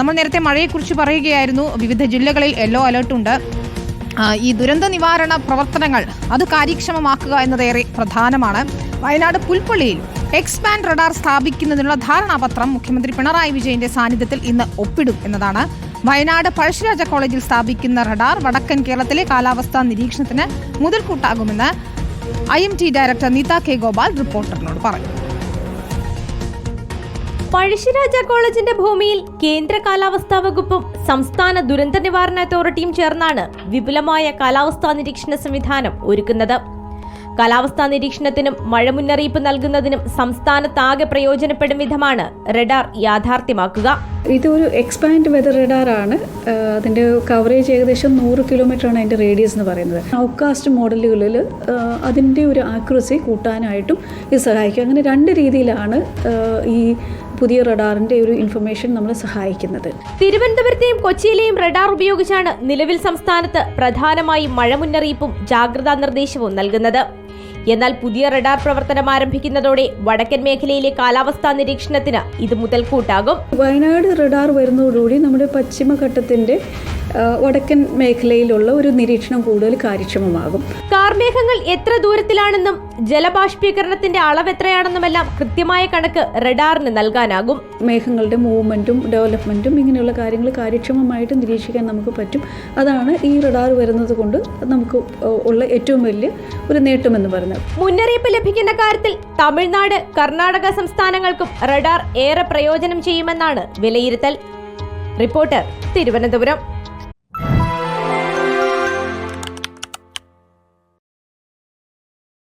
നമ്മൾ നേരത്തെ മഴയെക്കുറിച്ച് പറയുകയായിരുന്നു. വിവിധ ജില്ലകളിൽ യെല്ലോ അലേർട്ടുണ്ട് ഈ ദുരന്ത നിവാരണ പ്രവർത്തനങ്ങൾ അത് കാര്യക്ഷമമാക്കുക എന്നതേറെ പ്രധാനമാണ്. വയനാട് പുൽപ്പള്ളിയിൽ എക്സ്പാൻഡ് റഡാർ സ്ഥാപിക്കുന്നതിനുള്ള ധാരണാപത്രം മുഖ്യമന്ത്രി പിണറായി വിജയന്റെ സാന്നിധ്യത്തിൽ ഇന്ന് ഒപ്പിടും എന്നതാണ്. വയനാട് പഴശ്ശിരാജ കോളേജിൽ സ്ഥാപിക്കുന്ന റഡാർ വടക്കൻ കേരളത്തിലെ കാലാവസ്ഥാ നിരീക്ഷണത്തിന് മുതൽക്കൂട്ടാകുമെന്ന് I M T director Neetha K Gopal റിപ്പോർട്ടറിനോട് പറഞ്ഞു. പഴശ്ശിരാജ കോളേജിന്റെ ഭൂമിയിൽ കേന്ദ്ര കാലാവസ്ഥാ വകുപ്പും സംസ്ഥാന ദുരന്ത നിവാരണ അതോറിറ്റിയും ചേർന്നാണ് വിപുലമായ കാലാവസ്ഥാ നിരീക്ഷണ സംവിധാനം ഒരുക്കുന്നത്. കാലാവസ്ഥാ നിരീക്ഷണത്തിനും മഴ മുന്നറിയിപ്പ് നൽകുന്നതിനും സംസ്ഥാനത്താകെ പ്രയോജനപ്പെടും വിധമാണ് റഡാർ യാഥാർത്ഥ്യമാക്കുക. ഇതൊരു എക്സ്പാൻഡ് വെതർ റഡാർ ആണ്. അതിന്റെ കവറേജ് ഏകദേശം നൂറ് കിലോമീറ്ററാണ് അതിന്റെ റേഡിയസ് എന്ന് പറയുന്നത്. ഔട്ട്കാസ്റ്റ് മോഡലുകളിൽ അതിന്റെ ഒരു ആക്യുറസി കൂട്ടാനായിട്ടും ഇത് സഹായിക്കും. അങ്ങനെ രണ്ട് രീതിയിലാണ് ഈ പുതിയ റഡാറിന്റെ ഒരു ഇൻഫർമേഷൻ നമ്മളെ സഹായിക്കുന്നത്. തിരുവനന്തപുരത്തെയും കൊച്ചിയിലെയും റഡാർ ഉപയോഗിച്ചാണ് നിലവിൽ സംസ്ഥാനത്ത് പ്രധാനമായും മഴ മുന്നറിയിപ്പും ജാഗ്രതാ നിർദ്ദേശവും നൽകുന്നത്. എന്നാൽ പുതിയ റഡാർ പ്രവർത്തനം ആരംഭിക്കുന്നതോടെ വടക്കൻ മേഖലയിലെ കാലാവസ്ഥാ നിരീക്ഷണത്തിന് ഇത് മുതൽക്കൂട്ടാകും വയനാട് റഡാർ വരുന്നതോടുകൂടി നമ്മുടെ പശ്ചിമഘട്ടത്തിന്റെ വടക്കൻ മേഖലയിലുള്ള ഒരു നിരീക്ഷണം കൂടുതൽ കാര്യക്ഷമമാകും. കാർമേഘങ്ങൾ എത്ര ദൂരത്തിലാണെന്നും ജലബാഷ്പീകരണത്തിന്റെ അളവ് എത്രയാണെന്നുമെല്ലാം കൃത്യമായ കണക്ക് റഡാറിന് നൽകാനാകും. മേഘങ്ങളുടെ മൂവ്മെന്റും ഡെവലപ്മെന്റും ഇങ്ങനെയുള്ള കാര്യങ്ങൾ കാര്യക്ഷമമായിട്ട് നിരീക്ഷിക്കാൻ നമുക്ക് പറ്റും. അതാണ് ഈ റഡാർ വരുന്നത് കൊണ്ട് നമുക്ക് ഉള്ള ഏറ്റവും വലിയ ഒരു നേട്ടമെന്ന് പറയുന്നത് മുന്നറിയിപ്പ് ലഭിക്കുന്ന കാര്യത്തിൽ തമിഴ്നാട് കർണാടക സംസ്ഥാനങ്ങൾക്കും റഡാർ ഏറെ പ്രയോജനം ചെയ്യുമെന്നാണ് വിലയിരുത്തൽ. റിപ്പോർട്ടർ തിരുവനന്തപുരം.